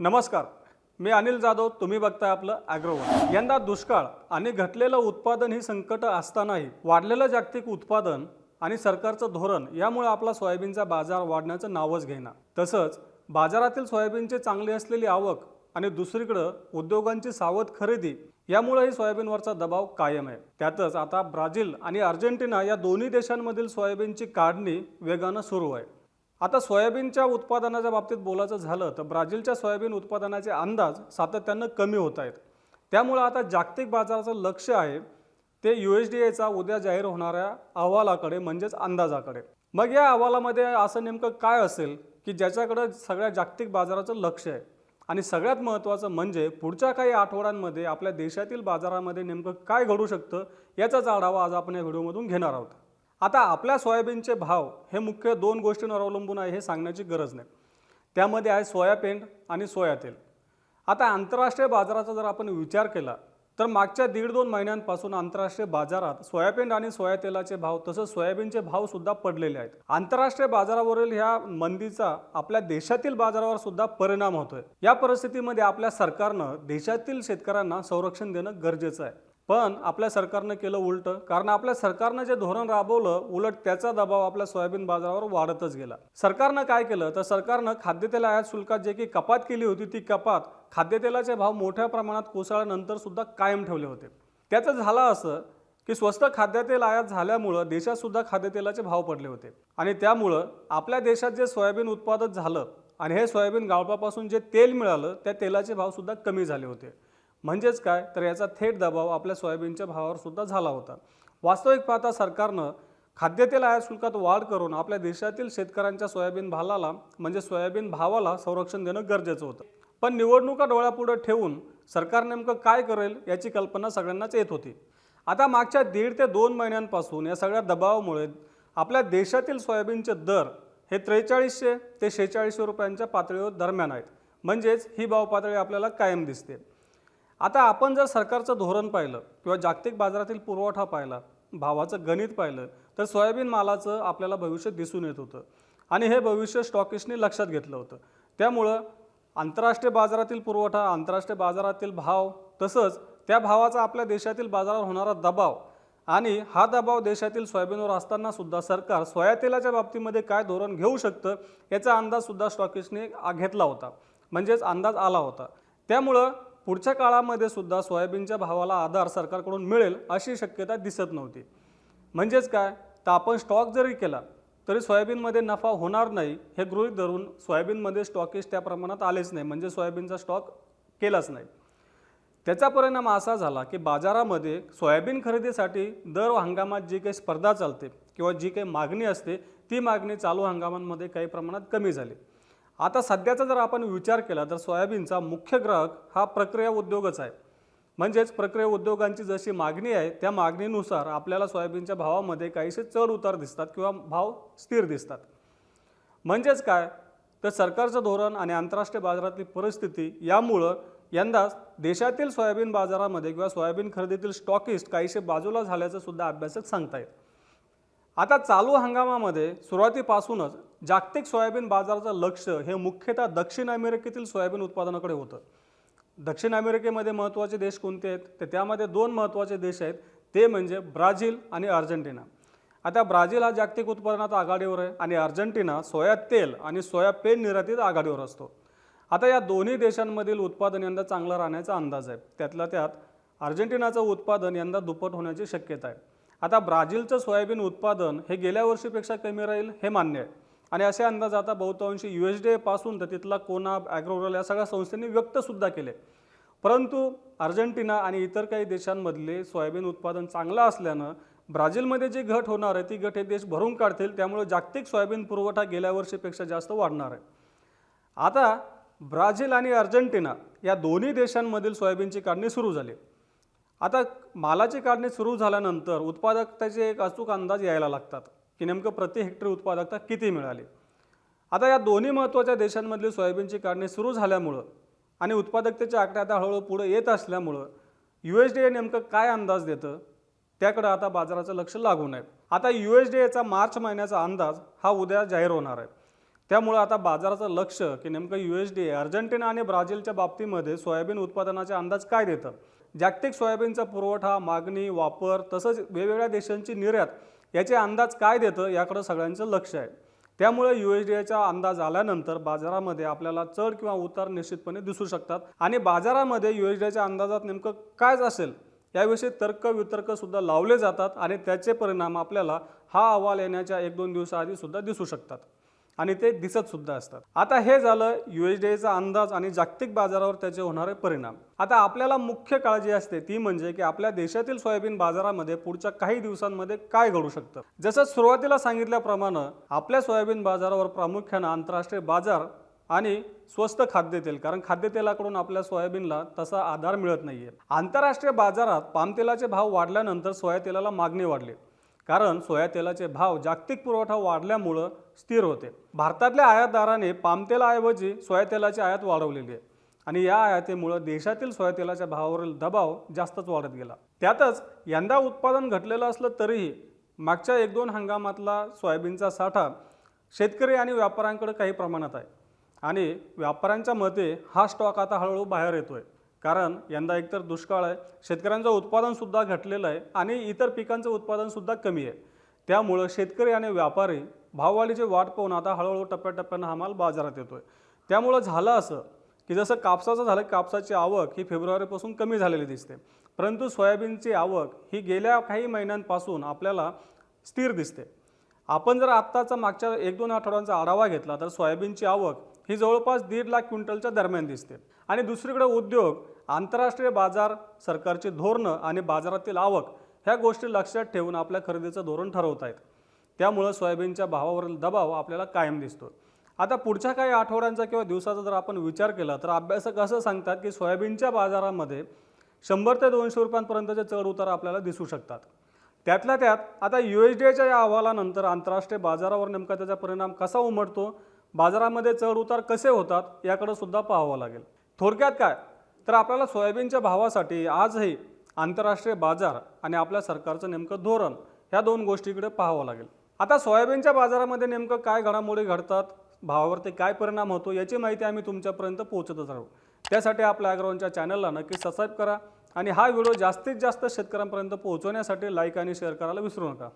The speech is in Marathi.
नमस्कार. मी अनिल जाधव तुम्ही बघताय आपलं ॲग्रोवन यंदा दुष्काळ आणि घटलेलं उत्पादन ही संकट असतानाही वाढलेलं जागतिक उत्पादन आणि सरकारचं धोरण यामुळे आपला सोयाबीनचा बाजार वाढण्याचं नावच घेणार तसंच बाजारातील सोयाबीनची चांगली असलेली आवक आणि दुसरीकडं उद्योगांची सावध खरेदी यामुळेही सोयाबीनवरचा दबाव कायम आहे. त्यातच आता ब्राझील आणि अर्जेंटिना या दोन्ही देशांमधील सोयाबीनची काढणी वेगानं सुरू आहे. आता सोयाबीनच्या उत्पादनाच्या बाबतीत बोलायचं झालं तर ब्राझीलच्या सोयाबीन उत्पादनाचे अंदाज सातत्यानं कमी होत आहेत. त्यामुळं आता जागतिक बाजाराचं लक्ष आहे. ते यू एस डी एचा उद्या जाहीर होणाऱ्या अहवालाकडे म्हणजेच अंदाजाकडे. मग या अहवालामध्ये असं नेमकं काय असेल की ज्याच्याकडं सगळ्या जागतिक बाजाराचं लक्ष आहे? आणि सगळ्यात महत्त्वाचं म्हणजे पुढच्या काही आठवड्यांमध्ये आपल्या देशातील बाजारामध्ये नेमकं काय घडू शकतं याचाच आढावा आज आपण या व्हिडिओमधून घेणार आहोत. आता आपल्या सोयाबीनचे भाव हे मुख्य दोन गोष्टींवर अवलंबून आहे हे सांगण्याची गरज नाही. त्यामध्ये आहे सोयाबीन आणि सोया तेल. आता आंतरराष्ट्रीय बाजाराचा जर आपण विचार केला तर मागच्या दीड दोन महिन्यांपासून आंतरराष्ट्रीय बाजारात सोयाबीन आणि सोया तेलाचे भाव तसंच सोयाबीनचे भाव सुद्धा पडलेले आहेत. आंतरराष्ट्रीय बाजारावरील ह्या मंदीचा आपल्या देशातील बाजारावर सुद्धा परिणाम होतोय. या परिस्थितीमध्ये आपल्या सरकारनं देशातील शेतकऱ्यांना संरक्षण देणं गरजेचं आहे. पण आपल्या सरकारनं केलं उलटं. कारण आपल्या सरकारनं जे धोरण राबवलं उलट त्याचा दबाव आपल्या सोयाबीन बाजारावर वाढतच गेला. सरकारनं काय केलं? तर सरकारनं खाद्यतेल आयात शुल्कात जे की कपात केली होती ती कपात खाद्यतेलाचे भाव मोठ्या प्रमाणात कोसळल्यानंतर सुद्धा कायम ठेवले होते. त्याचं झालं असं की स्वस्त खाद्यतेल आयात झाल्यामुळं देशात सुद्धा खाद्यतेलाचे भाव पडले होते. आणि त्यामुळं आपल्या देशात जे सोयाबीन उत्पादन झालं आणि हे सोयाबीन गाळपापासून जे तेल मिळालं त्या तेलाचे भाव सुद्धा कमी झाले होते. म्हणजेच काय? तर याचा थेट दबाव आपल्या सोयाबीनच्या भावावर सुद्धा झाला होता. वास्तविक पाहता सरकारनं खाद्यतेल आयात शुल्कात वाढ करून आपल्या देशातील शेतकऱ्यांच्या सोयाबीन भालाला म्हणजे सोयाबीन भावाला संरक्षण देणं गरजेचं होतं. पण निवडणुका डोळ्यापुढं ठेवून सरकार नेमकं काय करेल याची कल्पना सगळ्यांनाच येत होती. आता मागच्या दीड ते दोन महिन्यांपासून या सगळ्या दबावामुळे आपल्या देशातील सोयाबीनचे दर हे त्रेचाळीसशे ते शेहेचाळीसशे रुपयांच्या पातळीवर दरम्यान आहेत. म्हणजेच ही भाव पातळी आपल्याला कायम दिसते. आता आपण जर सरकारचं धोरण पाहिलं किंवा जागतिक बाजारातील पुरवठा पाहिला भावाचं गणित पाहिलं तर सोयाबीन मालाचं आपल्याला भविष्य दिसून येत होतं. आणि हे भविष्य स्टॉकिशने लक्षात घेतलं होतं. त्यामुळं आंतरराष्ट्रीय बाजारातील पुरवठा आंतरराष्ट्रीय बाजारातील भाव तसंच त्या भावाचा आपल्या देशातील बाजारावर होणारा दबाव आणि हा दबाव देशातील सोयाबीनवर असताना सुद्धा सरकार सोया तेलाच्या बाबतीमध्ये काय धोरण घेऊ शकतं याचा अंदाजसुद्धा स्टॉकिशने घेतला होता. म्हणजेच अंदाज आला होता. त्यामुळं पुढच्या काळामध्ये सुद्धा सोयाबीनच्या भावाला आधार सरकारकडून मिळेल अशी शक्यता दिसत नव्हती. म्हणजेच काय? तर आपण स्टॉक जरी केला तरी सोयाबीनमध्ये नफा होणार नाही हे गृहीत धरून सोयाबीनमध्ये स्टॉकेज त्या प्रमाणात आलेच नाही. म्हणजे सोयाबीनचा स्टॉक केलाच नाही. त्याचा परिणाम असा झाला की बाजारामध्ये सोयाबीन खरेदीसाठी दर हंगामात जी काही स्पर्धा चालते किंवा जी काही मागणी असते ती मागणी चालू हंगामांमध्ये काही प्रमाणात कमी झाली. आता सध्याचा जर आपण विचार केला तर सोयाबीनचा मुख्य ग्राहक हा प्रक्रिया उद्योगच आहे. म्हणजेच प्रक्रिया उद्योगांची जशी मागणी आहे त्या मागणीनुसार आपल्याला सोयाबीनच्या भावामध्ये काहीसे चढ उतार दिसतात किंवा भाव स्थिर दिसतात. म्हणजेच काय? तर सरकारचं धोरण आणि आंतरराष्ट्रीय बाजारातली परिस्थिती यामुळं यंदा देशातील सोयाबीन बाजारामध्ये किंवा सोयाबीन खरेदीतील स्टॉकिस्ट काहीसे बाजूला झाल्याचं सुद्धा अभ्यासक येईल आता चालू हंगामामध्ये सुरुवातीपासूनच जागतिक सोयाबीन बाजाराचं लक्ष हे मुख्यतः दक्षिण अमेरिकेतील सोयाबीन उत्पादनाकडे होतं. दक्षिण अमेरिकेमध्ये महत्त्वाचे देश कोणते आहेत? तर त्यामध्ये दोन महत्त्वाचे देश आहेत. ते म्हणजे ब्राझील आणि अर्जेंटिना. आता ब्राझील हा जागतिक उत्पादनात आघाडीवर आहे आणि अर्जेंटिना सोया तेल आणि सोया पेन निर्यातीत आघाडीवर असतो. आता या दोन्ही देशांमधील उत्पादन यंदा चांगलं राहण्याचा अंदाज आहे. त्यातल्या त्यात अर्जेंटिनाचं उत्पादन यंदा दुप्पट होण्याची शक्यता आहे. आता ब्राझीलचं सोयाबीन उत्पादन हे गेल्या वर्षीपेक्षा कमी राहील हे मान्य आहे. आणि असे अंदाज आता बहुतांशी यू एस डी एपासून तर तिथला कोनाब ॲग्रोरल या सगळ्या संस्थेने व्यक्तसुद्धा केले. परंतु अर्जेंटिना आणि इतर काही देशांमधले सोयाबीन उत्पादन चांगलं असल्यानं ब्राझीलमध्ये जी घट होणार आहे ती घट हे देश भरून काढतील त्यामुळे जागतिक सोयाबीन पुरवठा गेल्या वर्षीपेक्षा जास्त वाढणार आहे. आता ब्राझील आणि अर्जेंटिना या दोन्ही देशांमधील सोयाबीनची काढणी सुरू झाली. आता मालाची काढणी सुरू झाल्यानंतर उत्पादकतेचे एक अचूक अंदाज यायला लागतात की नेमकं प्रति हेक्टर उत्पादकता किती मिळाली? आता या दोन्ही महत्त्वाच्या देशांमधली सोयाबीनची काढणी सुरू झाल्यामुळं आणि उत्पादकतेच्या आकडे आता हळूहळू पुढे येत असल्यामुळं यू एस डी ए नेमकं काय अंदाज देतं? त्याकडं आता बाजाराचं लक्ष लागून आहे आता यू एस डी एचा मार्च महिन्याचा अंदाज हा उद्या जाहीर होणार आहे. त्यामुळे आता बाजाराचं लक्ष की नेमकं यू एस डी अर्जेंटिना आणि ब्राझीलच्या बाबतीमध्ये सोयाबीन उत्पादनाचे अंदाज काय देतं? जागतिक सोयाबीनचा पुरवठा मागणी वापर तसंच वेगवेगळ्या देशांची निर्यात याचे अंदाज काय देतं याकडं सगळ्यांचं लक्ष आहे. त्यामुळे यू एस डी एचा अंदाज आल्यानंतर बाजारामध्ये आपल्याला चढ किंवा उतार निश्चितपणे दिसू शकतात. आणि बाजारामध्ये यू एस डी एच्या अंदाजात नेमकं काय असेल याविषयी तर्क वितर्कसुद्धा लावले जातात आणि त्याचे परिणाम आपल्याला हा अहवाल येण्याच्या एक दोन दिवसाआधी सुद्धा दिसू शकतात. आणि ते दिसत सुद्धा असतात. आता हे झालं यू अंदाज आणि जागतिक बाजारावर त्याचे होणारे परिणाम. आता आपल्याला मुख्य काळजी असते ती म्हणजे की आपल्या देशातील सोयाबीन बाजारामध्ये पुढच्या काही दिवसांमध्ये काय घडू शकतं? जसं सुरुवातीला सांगितल्याप्रमाणे आपल्या सोयाबीन बाजारावर प्रामुख्यानं आंतरराष्ट्रीय बाजार आणि स्वस्त खाद्यतेल कारण खाद्यतेलाकडून आपल्या सोयाबीनला तसा आधार मिळत नाहीये. आंतरराष्ट्रीय बाजारात पामतेलाचे भाव वाढल्यानंतर सोयातेलाला मागणी वाढली. कारण सोया तेलाचे भाव जागतिक पुरवठा वाढल्यामुळं स्थिर होते. भारतातल्या आयातदाराने पामतेलाऐवजी सोया तेलाची आयात वाढवलेली आहे आणि या आयातीमुळं देशातील सोयातेलाच्या भावावरील दबाव जास्तच वाढत गेला. त्यातच यंदा उत्पादन घटलेलं असलं तरीही मागच्या एक दोन हंगामातला सोयाबीनचा साठा शेतकरी आणि व्यापाऱ्यांकडे काही प्रमाणात आहे आणि व्यापाऱ्यांच्या मते हा स्टॉक आता हळूहळू बाहेर येतोय. कारण यंदा एकतर दुष्काळ आहे शेतकऱ्यांचं उत्पादनसुद्धा घटलेलं आहे आणि इतर पिकांचं उत्पादनसुद्धा कमी आहे. त्यामुळं शेतकरी आणि व्यापारी भाववाढीची वाट पाहून आता हळूहळू टप्प्याटप्प्यानं हा माल बाजारात येतो आहे त्यामुळं झालं असं की जसं कापसाचं झालं कापसाची आवक ही फेब्रुवारीपासून कमी झालेली दिसते. परंतु सोयाबीनची आवक ही गेल्या काही महिन्यांपासून आपल्याला स्थिर दिसते. आपण जर आत्ताचा मागच्या एक दोन आठवड्यांचा आढावा घेतला तर सोयाबीनची आवक ही जवळपास दीड लाख क्विंटलच्या दरम्यान दिसते. आणि दुसरीकडे उद्योग आंतरराष्ट्रीय बाजार सरकारची धोरणं आणि बाजारातील आवक ह्या गोष्टी लक्षात ठेवून आपल्या खरेदीचं धोरण ठरवत आहेत. त्यामुळं सोयाबीनच्या भावावरील दबाव आपल्याला कायम दिसतो आता पुढच्या काही आठवड्यांचा किंवा दिवसाचा जर आपण विचार केला तर अभ्यासक असं सांगतात की सोयाबीनच्या बाजारामध्ये शंभर ते दोनशे रुपयांपर्यंतचे चढ उतार आपल्याला दिसू शकतात. त्यातल्या त्यात आता यू एस डी एच्या या अहवालानंतर आंतरराष्ट्रीय बाजारावर नेमका त्याचा परिणाम कसा उमटतो बाजारामध्ये चढ उतार कसे होतात याकडे सुद्धा पाहावं लागेल. थोडक्यात काय? तर आपल्याला सोयाबीनच्या भावासाठी आजही आंतरराष्ट्रीय बाजार आणि आपल्या सरकारचं नेमकं धोरण ह्या दोन गोष्टीकडे पाहावं लागेल. आता सोयाबीनच्या बाजारामध्ये नेमकं काय घडामोडी घडतात भावावरती काय परिणाम होतो याची माहिती आम्ही तुमच्यापर्यंत पोहोचतच राहू. त्यासाठी आपल्या अॅग्राऊंडच्या चॅनलला नक्की सबस्क्राईब करा आणि हा व्हिडिओ जास्तीत जास्त शेतकऱ्यांपर्यंत पोहोचवण्यासाठी लाईक आणि शेअर करायला विसरू नका.